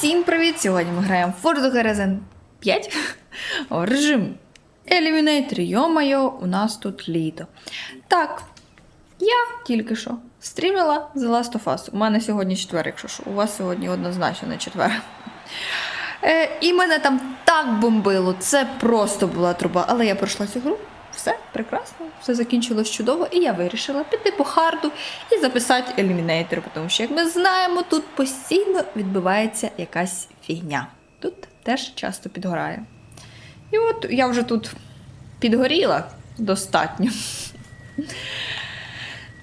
Всім привіт! Сьогодні ми граємо в Forza Horizon 5 в режим Eliminator. Йо-моє, у нас тут літо. Так, я тільки що стрімила The Last of Us. У мене сьогодні четвер, якщо що. У вас сьогодні однозначно не четвер. Е, і мене там так бомбило. Це просто була труба. Але я пройшла цю гру. Все прекрасно, все закінчилось чудово, і я вирішила піти по харду і записати елімінейтор, тому що, як ми знаємо, тут постійно відбувається якась фігня. Тут теж часто підгорає. І от я вже тут підгоріла достатньо.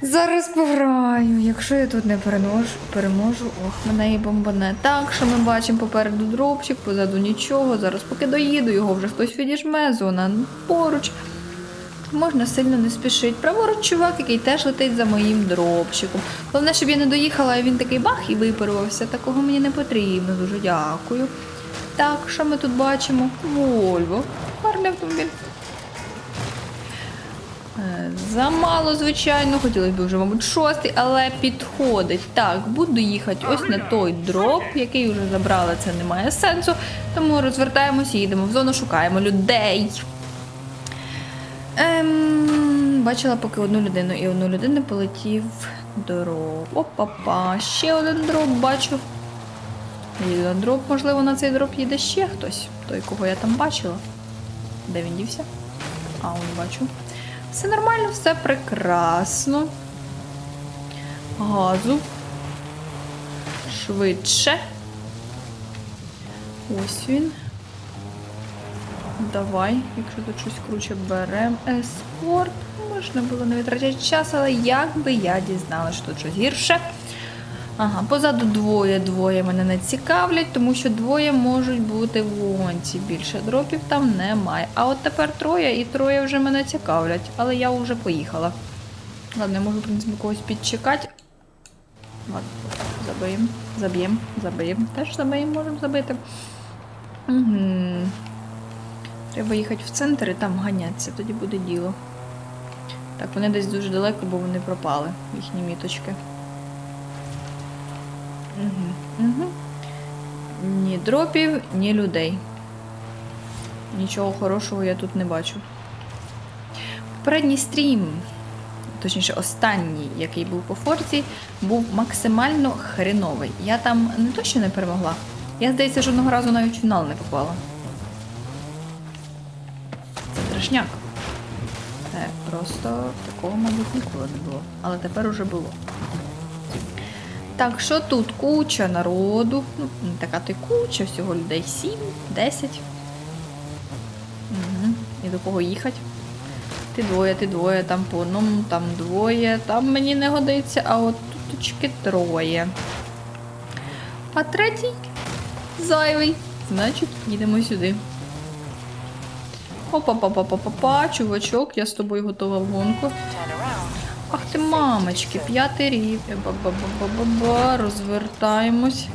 Зараз пограю. Якщо я тут не переможу, переможу, ох, мене і бомбане. Так, що ми бачимо попереду дропчик, позаду нічого. Зараз поки доїду, його вже хтось відіжме, зона поруч. Можна сильно не спішити. Праворуч чувак, який теж летить за моїм дропчиком. Головне, щоб я не доїхала, а він такий бах і випарувався. Такого мені не потрібно. Дуже дякую. Так, що ми тут бачимо? Вольво. Гарний автомобіль. Е, Замало, звичайно, хотілося б вже, мабуть, шостий, але підходить. Так, буду їхати ось на той дроп, який вже забрали, це не має сенсу. Тому розвертаємося, їдемо в зону, шукаємо людей. Ем, бачила поки одну людину, і одну людину полетів дроп. Опа-па, ще один дроп бачу. Їде на можливо, на цей дроп їде ще хтось. Той, кого я там бачила. Де він дівся? А, он бачу. Все нормально, все прекрасно. Газу. Швидше. Ось він. Давай, якщо тут щось круче берем. Ескорт. Можна було не витрачати час, але як би я дізналася, що тут щось гірше. Ага, позаду двоє, двоє мене не цікавлять, тому що двоє можуть бути в гонці. Більше дропів там немає. А от тепер троє, і троє вже мене цікавлять, але я вже поїхала. Ладно, я можу, в принципі, когось підчекати. Ладно, забиємо, заб'ємо, забиємо. Теж забиємо, можемо забити. Угу. Треба їхати в центр і там ганятися, тоді буде діло. Так, вони десь дуже далеко, бо вони пропали, їхні міточки. Угу, угу. Ні дропів, ні людей. Нічого хорошого я тут не бачу. Попередній стрім, точніше, останній, який був по форці, був максимально хреновий. Я там не то, що не перемогла. Я, здається, жодного разу навіть в фінал не попала. Страшняк. Це просто такого, мабуть, ніколи не було. Але тепер уже було. Так, що тут? Куча народу. Ну, не така то й куча, всього людей 7, 10. Угу. І до кого їхати? Ти двоє, ти двоє, там по одному, там двоє, там мені не годиться, а от туточки троє. А третій зайвий. Значить, їдемо сюди. Опа-па-па-па-па-па, чувачок, я з тобою готова в гонку. Ах ти мамочки, п'ятий рівень. Ба-ба-ба-ба-ба, розвертаємось.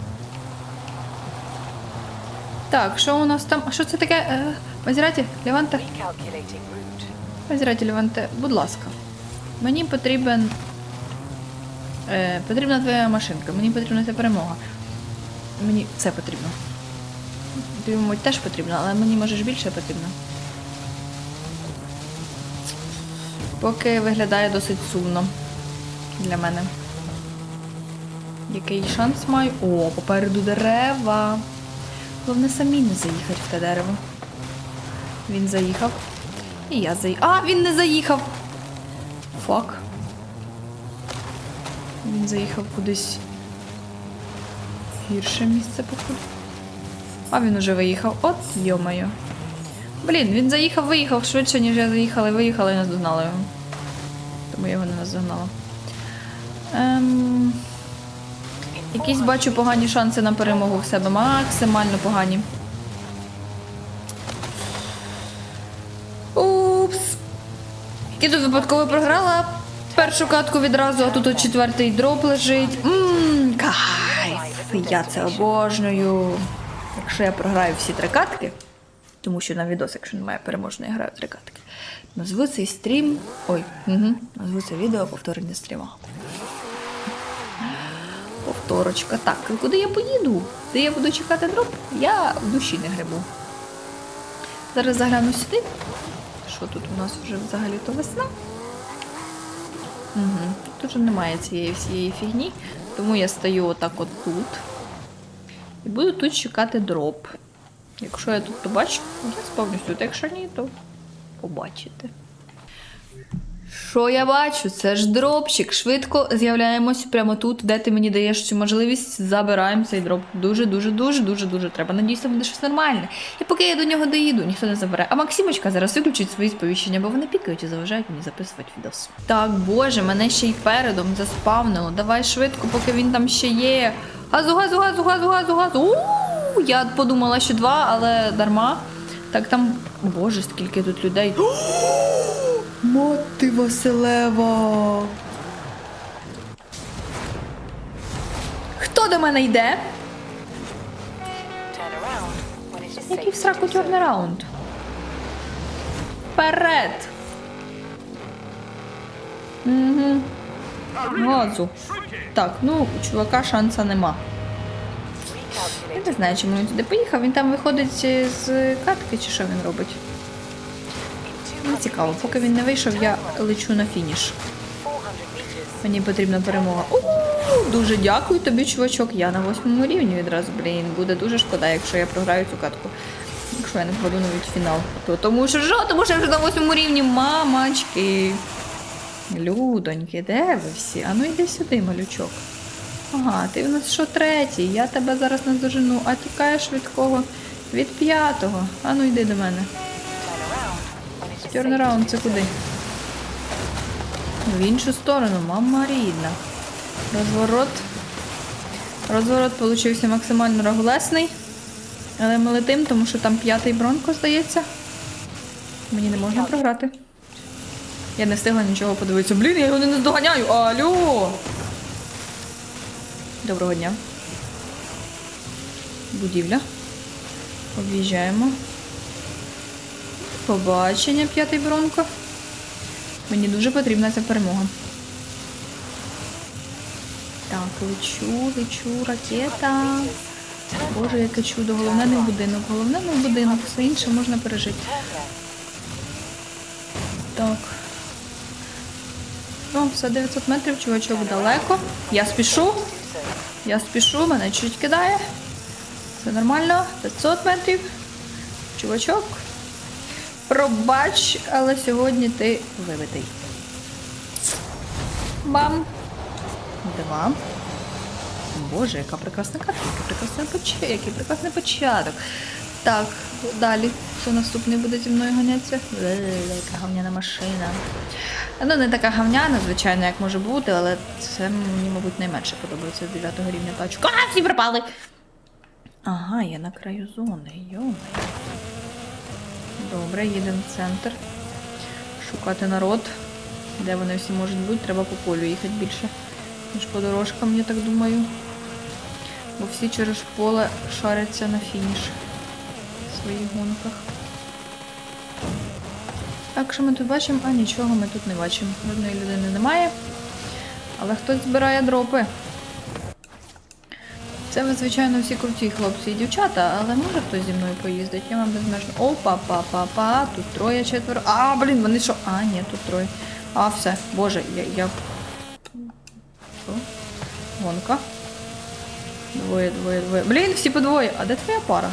Так, що у нас там? А що це таке? Е, Мазіраті, Леванте? Мазіраті, Леванте, будь ласка. Мені потрібен. Е, потрібна твоя машинка, мені потрібна ця перемога. Мені це потрібно. Тобі, мабуть, теж потрібно, але мені може ж більше потрібно. Поки виглядає досить сумно для мене. Який шанс маю? О, попереду дерева. Головне самі не заїхати в те дерево. Він заїхав. І я заїхав. А, він не заїхав! Фак. Він заїхав кудись. Гірше місце, походу. А він уже виїхав. От, йомаю. Блін, він заїхав, виїхав швидше, ніж я заїхала і виїхала і наздогнала його. Тому я його не наздогнала. Ем... Якісь бачу погані шанси на перемогу в себе. Максимально погані. Упс. І тут випадково програла першу катку відразу, а тут от четвертий дроп лежить. Ммм, кайф! Я це обожнюю. Якщо я програю всі три катки, тому що на відос, якщо немає переможної, граю три катки. Назву цей стрім. Ой, угу, назву це відео повторення стріма. повторочка. Так, куди я поїду? Де я буду чекати дроп? Я в душі не грибу. Зараз загляну сюди. Що тут у нас вже взагалі-то весна? Угу. Тут вже немає цієї всієї фігні, тому я стою отак от тут. І буду тут чекати дроп. Якщо я тут побачу, я сповню сюди. Якщо ні, то побачите. Що я бачу? Це ж дропчик. Швидко з'являємось прямо тут, де ти мені даєш цю можливість. Забираємо цей дроп. Дуже, дуже, дуже, дуже, дуже треба. Надіюся, буде щось нормальне. І поки я до нього доїду, ніхто не забере. А Максимочка зараз виключить свої сповіщення, бо вони пікають і заважають мені записувати відос. Так, боже, мене ще й передом заспавнило. Давай швидко, поки він там ще є. Газу, газу, газу, газу, газу, газу. Я подумала, що два, але дарма. Так там. Боже, скільки тут людей. Мати Василева. Хто до мене йде? Який в сраку чорний раунд? Вперед! Угу. Газу. Так, ну, у чувака шанса нема. Я не знаю, чому він туди поїхав. Він там виходить з катки, чи що він робить? Не цікаво, поки він не вийшов, я лечу на фініш. Мені потрібна перемога. У, -у, -у! дуже дякую тобі, чувачок. Я на восьмому рівні відразу. Блін, буде дуже шкода, якщо я програю цю катку. Якщо я не впаду навіть в фінал. То тому що що? Тому що я вже на восьмому рівні, мамочки. Людоньки, де ви всі? А ну йди сюди, малючок. Ага, ти в нас що третій? Я тебе зараз наздожену, а тікаєш від кого? Від п'ятого. А ну йди до мене. To це куди? В іншу сторону, мама рідна. Розворот. Розворот получився максимально рагулесний. Але ми летим, тому що там п'ятий бронко, здається. Мені не можна програти. Я не встигла нічого подивитися. Блін, я його не наздоганяю. Алло! Доброго дня. Будівля. Об'їжджаємо. Побачення, п'ятий бронко. Мені дуже потрібна ця перемога. Так, лечу, лечу, ракета. Боже, яке чудо. Головне не в будинок. Головне не в будинок, все інше можна пережити. Так. О, все 900 метрів, чувачок далеко. Я спішу. Я спішу, мене чуть кидає. Все нормально. 500 метрів. Чувачок. Пробач, але сьогодні ти вибитий. Бам. Два. Боже, яка прекрасна карта, який прекрасний початок, який прекрасний початок. Так, далі. Хто наступний буде зі мною ганятися? Яка гавняна машина. Ну, не така гавняна, звичайно, як може бути, але це мені, мабуть, найменше подобається з 9 рівня тачку. А, всі пропали! Ага, я на краю зони, йомай. Добре, їдемо в центр. Шукати народ. Де вони всі можуть бути, треба по полю їхати більше, ніж по дорожкам, я так думаю. Бо всі через поле шаряться на фініш своїх гонках. Так, що ми тут бачимо? А нічого ми тут не бачимо. Жодної людини немає. Але хтось збирає дропи. Це ви, звичайно, всі круті хлопці і дівчата, але може хтось зі мною поїздить? Я вам безмежно. Опа, па, па, па, тут троє, четверо. А, блін, вони що? А, ні, тут троє. А, все, боже, я. я... Що? Гонка. Двоє, двоє, двоє. Блін, всі по двоє. А де твоя пара?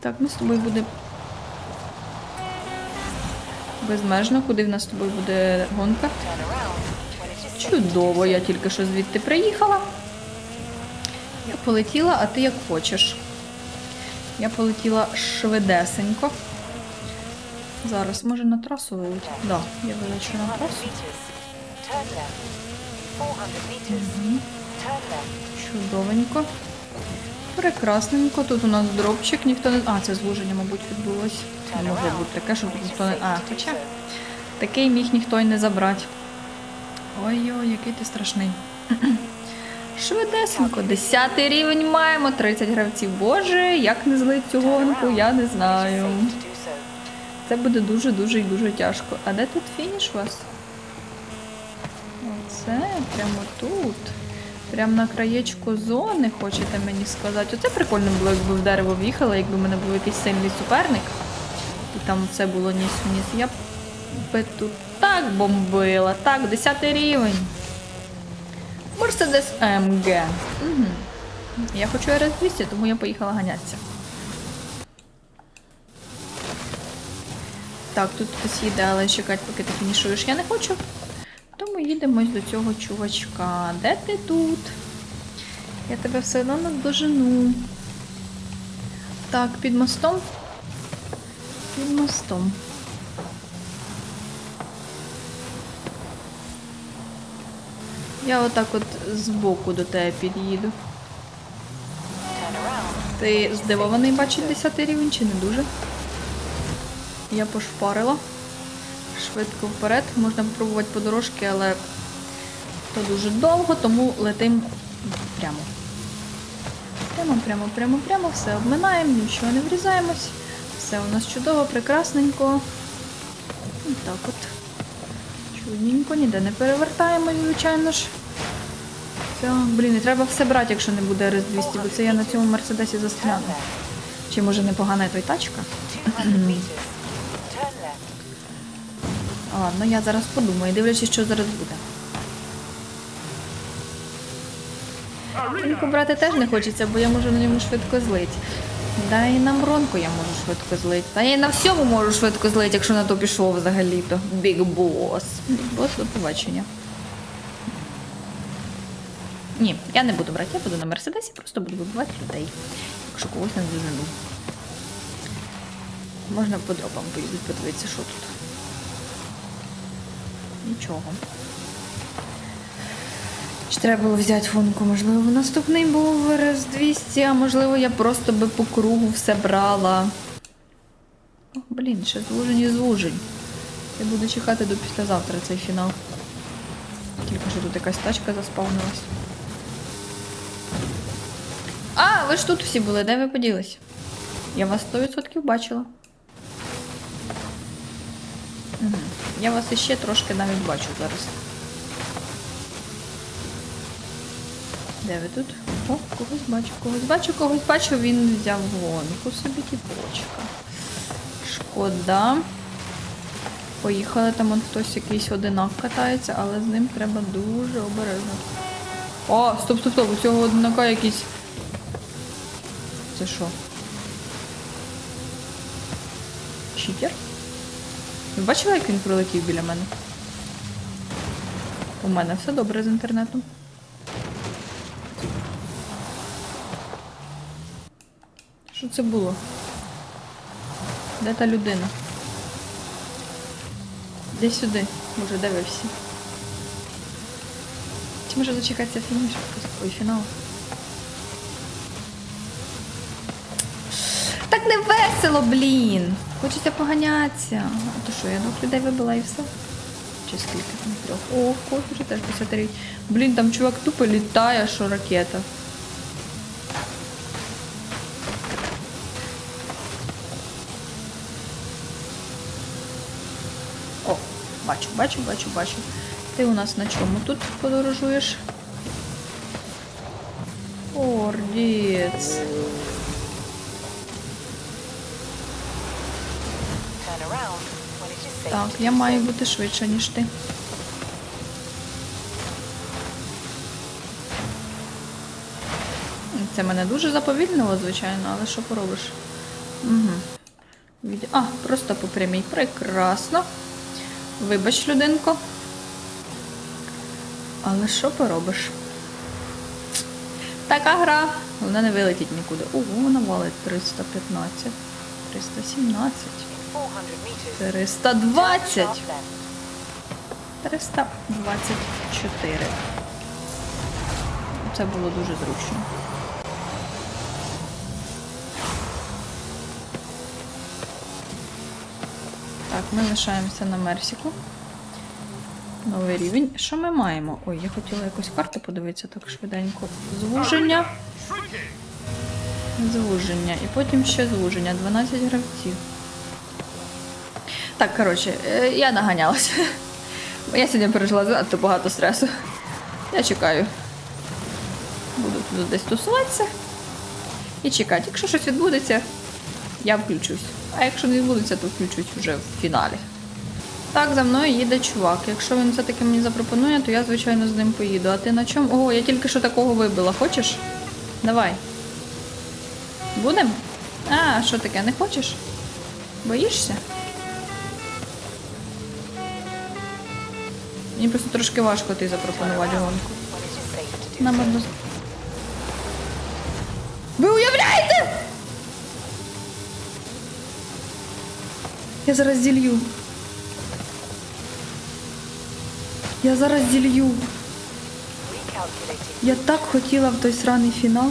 Так, ми з тобою буде. Безмежно, куди в нас з тобою буде гонка? Чудово, я тільки що звідти приїхала. Я полетіла, а ти як хочеш. Я полетіла швидесенько. Зараз, може, на трасу вилетіти? Так, да, я вилечу на 400 трасу. meters. Turn left. 400 meters. Turn left. Чудовенько. Прекрасненько. Тут у нас дропчик, ніхто не. А, це звуження, мабуть, відбулось. Не могло бути таке, щоб тут ніхто не. А, хоча такий міг ніхто й не забрати. Ой-ой, який ти страшний. Швидесенько, 10 рівень маємо, 30 гравців. Боже, як не злить цю гонку, я не знаю. Це буде дуже-дуже і дуже тяжко. А де тут фініш у вас? О, Це прямо тут. Прямо на краєчку зони, хочете мені сказати. Оце прикольно було, якби в дерево в'їхала, якби в мене був якийсь сильний суперник. І там це було ніс в ніс. Я би тут так бомбила. Так, 10 рівень. Мерседес МГ. Угу. Я хочу RS200, тому я поїхала ганятися. Так, тут хтось їде, але чекати, поки ти фінішуєш, я не хочу. Тому їдемо до цього чувачка. Де ти тут? Я тебе все одно надожену. Так, під мостом. Під мостом. Я отак от збоку до тебе під'їду. Ти здивований бачить 10 рівень чи не дуже? Я пошпарила. Швидко вперед. Можна попробувати по дорожки, але то дуже довго, тому летим прямо. Прямо, прямо, прямо, прямо, все обминаємо, нічого не врізаємось. Все у нас чудово, прекрасненько. І так от. Чудненько, ніде не перевертаємось, звичайно ж. Все, блін, і треба все брати, якщо не буде RS200, бо це я на цьому мерседесі застряну. Чи може непогана той тачка? Ладно, я зараз подумаю, дивлячись, що зараз буде. Роньку брати теж не хочеться, бо я можу на ньому швидко злити. Да і на мронку я можу швидко злити. Та я і на всьому можу швидко злити, якщо на то пішов взагалі-то. Big Boss. Big Boss, до побачення. Ні, я не буду брати, я буду на Мерседесі, просто буду вибивати людей. Якщо когось не дожену. Можна по поїздити, подивитися, що тут. Нічого. Чи треба було взяти фонку? Можливо, наступний був раз 200, а можливо, я просто би по кругу все брала. О, блін, ще звужень і звужень. Я буду чекати до післязавтра цей фінал. Тільки що тут якась тачка заспавнилась. А, ви ж тут всі були, де ви поділись? Я вас 100% бачила. Угу. Я вас іще трошки навіть бачу зараз. Де ви тут? О, когось бачу, когось бачу, когось бачу, він взяв гонку собі тіпочка. Шкода. Поїхали, там он хтось якийсь одинак катається, але з ним треба дуже обережно. О, стоп, стоп, стоп, у цього одинака якийсь. Це що? Читер? Ви бачили, як він пролетів біля мене? У мене все добре з інтернетом. Що це було? Де та людина? Де сюди? Може, всі? Чи може зачекатися фініш? Ой, фінал. Так не весело, блін. Хочеться поганятися. А то що, я двох людей вибила і все? Чи скільки там трьох? О, вже теж 53. Блін, там чувак тупо літає, що ракета. О, бачу, бачу, бачу, бачу. Ти у нас на чому тут подорожуєш? Ордіц. Так, я маю бути швидше, ніж ти. Це мене дуже заповільнило, звичайно, але що поробиш? Угу. А, просто по прямій. Прекрасно. Вибач, людинко. Але що поробиш? Така гра. Вона не вилетить нікуди. Ого, вона валить 315. 317. In 400 meters. 320. 324. Це було дуже зручно. Так, ми лишаємося на Мерсіку. Новий рівень. Що ми маємо? Ой, я хотіла якусь карту подивитися так швиденько. Звуження. Звуження. І потім ще звуження. 12 гравців. Так, коротше, е, я наганялася. Я сьогодні пережила занадто багато стресу. Я чекаю. Буду тут десь тусуватися і чекати. Якщо щось відбудеться, я включусь. А якщо не відбудеться, то включусь вже в фіналі. Так, за мною їде чувак. Якщо він все-таки мені запропонує, то я, звичайно, з ним поїду. А ти на чому? О, я тільки що такого вибила. Хочеш? Давай. Будем? А, що таке, не хочеш? Боїшся? Мені просто трошки важко ти запропонувати гонку. Нам одну. Ви уявляєте? Я зараз зілью. Я зараз зілью. Я так хотіла в той сраний фінал.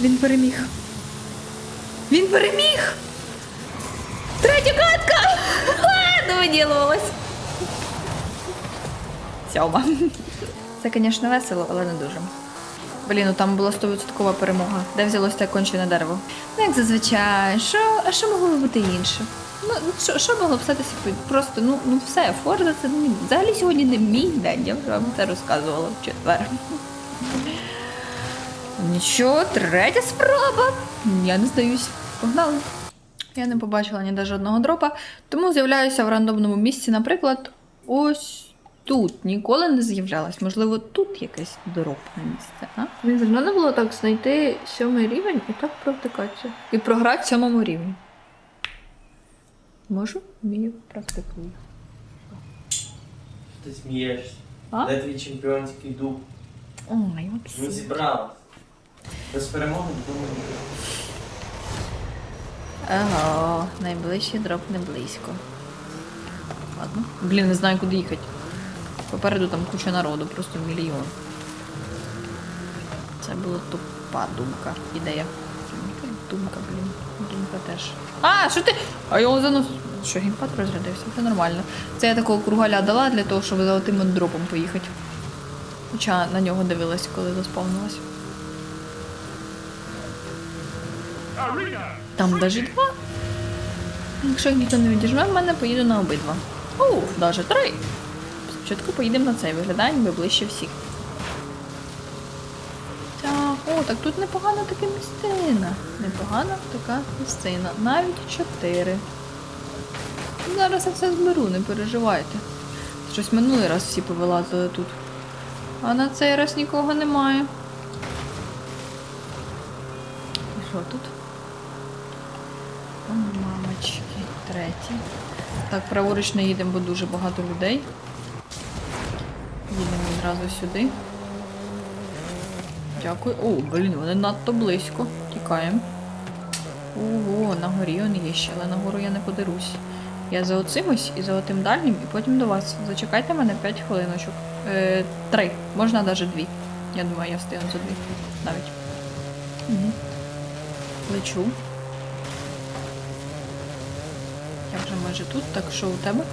Він переміг. Він переміг! Третя катка! Ха, Довиділувалась. Сьома. Це, звісно, весело, але не дуже. Блін, ну там була 100% перемога. Де взялось те кончене дерево? Ну, як зазвичай, що, а що могло би бути інше? Ну, ну, що, що могло б статися? Просто, ну, ну все, Форда це ну, взагалі сьогодні не мій день, я вже вам це розказувала в четвер. Нічого, третя спроба. Я не здаюсь. Погнали. Я не побачила ніде жодного дропа, тому з'являюся в рандомному місці, наприклад, ось тут. Ніколи не з'являлась. Можливо, тут якесь дропне місце, а? Він треба було так знайти сьомий рівень і так провтикатися. І програти сьомому рівні. Можу, вмію, практикую. Ти смієшся. А? Де твій чемпіонський дух? Ой, Ми зібралися. Без перемоги думаю. Ага, найближчий дроп не близько. Ладно. Блін, не знаю, куди їхати. Попереду там куча народу, просто мільйон. Це була тупа думка. Ідея. Думка, блін. Думка теж. А, що ти? А його занос. Що, геймпад розрядився? Це нормально. Це я такого кругаля дала для того, щоб за отим дропом поїхати. Хоча на нього дивилась, коли заспавнилась. Там даже два. Якщо ніхто не відіжме, в мене поїду на обидва. О, навіть три. Спочатку поїдемо на цей, виглядає ніби ближче всіх. Так, о, так тут непогана така місцина. Непогана така місцина. Навіть чотири. Зараз я все зберу, не переживайте. Щось минулий раз всі повилазили тут. А на цей раз нікого немає. І що тут? Третій. Так, праворуч не їдемо, бо дуже багато людей. Їдемо відразу сюди. Дякую. О, блін, вони надто близько. Тікаємо. Ого, на горі он є ще, але на гору я не подерусь. Я за оцим ось і за отим дальнім, і потім до вас. Зачекайте мене 5 хвилиночок. Е, три. Можна навіть дві. Я думаю, я встигну за дві. Навіть. Угу. Лечу. Майже тут, так що у тебе?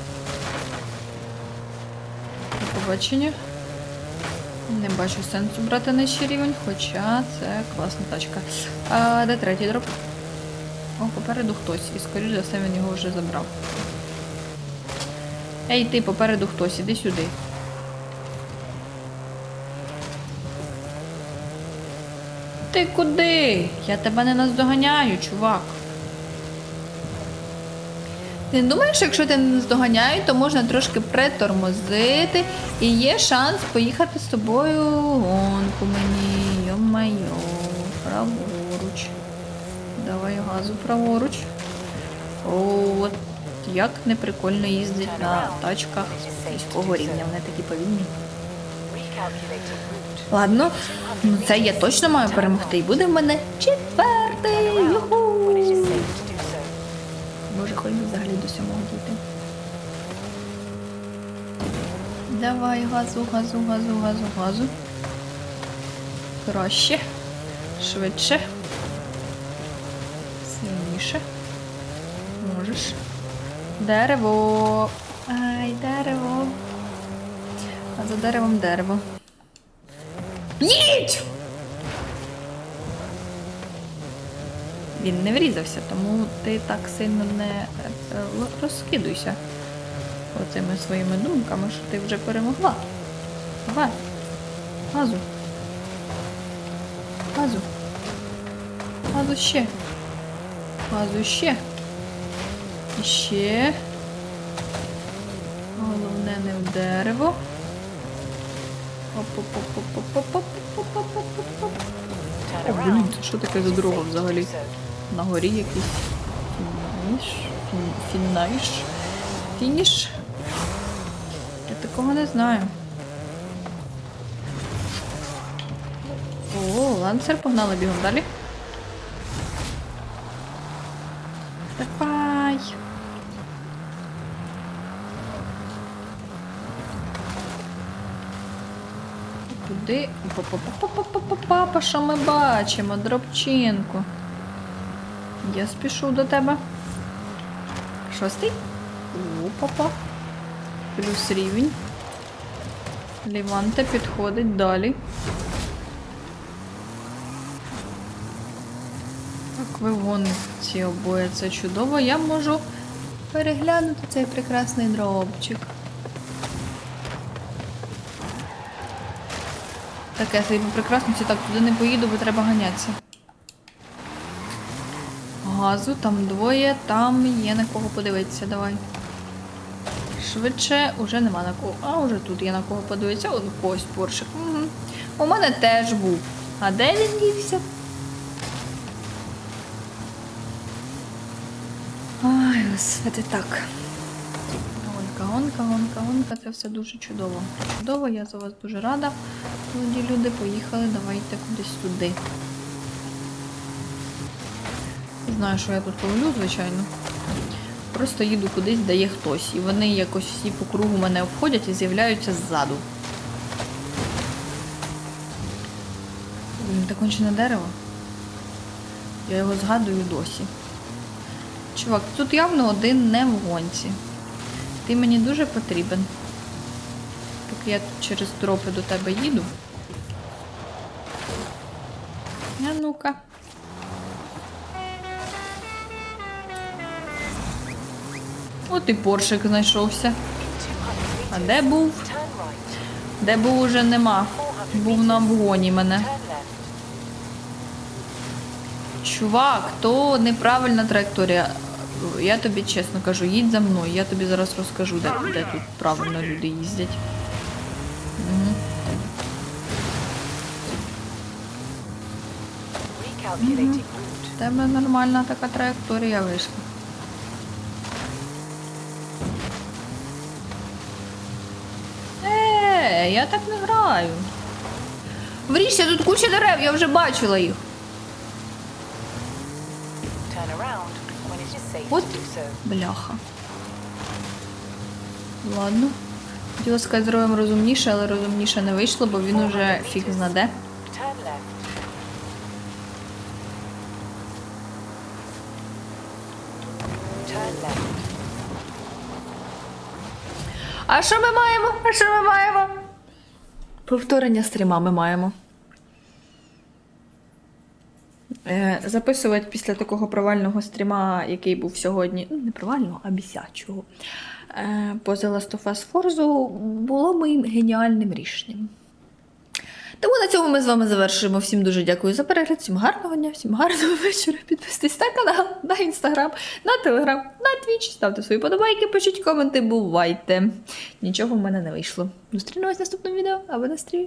До побачення. Не бачу сенсу брати нижчий рівень, хоча це класна тачка. А, де третій дроп? О, попереду хтось, і скоріш за все він його вже забрав. Ей, ти, попереду хтось, іди сюди. Ти куди? Я тебе не наздоганяю, чувак. Ти не думаєш, якщо тебе не наздоганяють, то можна трошки притормозити і є шанс поїхати з тобою гонку мені. Йо-майо, праворуч. Давай газу праворуч. От як неприкольно їздить на тачках міського рівня. Вони такі повільні. Ладно, ну це я точно маю перемогти. І буде в мене четвертий. Може, хоч взагалі сьомого дійти. Давай газу, газу, газу, газу, газу. Краще. Швидше. Сильніше. Можеш. Дерево. Ай, дерево. А за деревом дерево. Їдь! Він не врізався, тому ти так сильно не е, е, розкидуйся оцими своїми думками, що ти вже перемогла. Давай. Газу. Газу. Газу ще. Газу ще. І ще. Головне не в дерево. Оп-оп-оп-оп-оп-оп-оп-оп-оп-оп. Turn О, блін, це що таке за дорога взагалі? На горі якийсь фініш. Фін- Фініш. Я такого не знаю. О, ланцер, погнали бігом далі. Давай. Куди? Папа, що ми бачимо? Дробчинку. Я спішу до тебе. Шостий? О, папа. Плюс рівень. Ліванте підходить далі. Так, вигони ці обоє, це чудово. Я можу переглянути цей прекрасний дробчик. Так, я прекрасності так туди не поїду, бо треба ганятися. Газу, там двоє, там є на кого подивитися, давай. Швидше уже нема на кого. А, уже тут є на кого подивитися. О, ось поршик. Угу. У мене теж був. А де він дівся? Ай, господи, так. Гонка, гонка, гонка, гонка, це все дуже чудово. Чудово, я за вас дуже рада. Молоді люди, поїхали, давайте кудись туди. Знаю, що я тут ловлю, звичайно. Просто їду кудись, де є хтось. І вони якось всі по кругу мене обходять і з'являються ззаду. Блін, Та кончене дерево. Я його згадую досі. Чувак, тут явно один не в гонці. Ти мені дуже потрібен. Поки я через тропи до тебе їду. А ну-ка. От і поршик знайшовся. А де був? Де був уже нема. Був на обгоні мене. Чувак, то неправильна траєкторія. Я тобі чесно кажу, їдь за мною, я тобі зараз розкажу, де, де тут правильно люди їздять. Route. В тебе нормальна така траєкторія вийшла. Я так не граю. Вріжся, тут куча дерев, я вже бачила їх. От бляха. Ладно. Хотіла сказати з Роєм розумніше, але розумніше не вийшло, бо він уже фіг знаде. А що ми маємо? А що ми маємо? Повторення стріма ми маємо. Е, записувати після такого провального стріма, який був сьогодні, ну не провального, а бісячого. поза по The Last of Us Forza було моїм геніальним рішенням. Тому на цьому ми з вами завершуємо. Всім дуже дякую за перегляд, всім гарного дня, всім гарного вечора. Підписуйтесь на канал, на інстаграм, на телеграм, на твіч, ставте свої подобайки, пишіть коменти, бувайте. Нічого в мене не вийшло. Зустрінемось в наступному відео або на стрімі.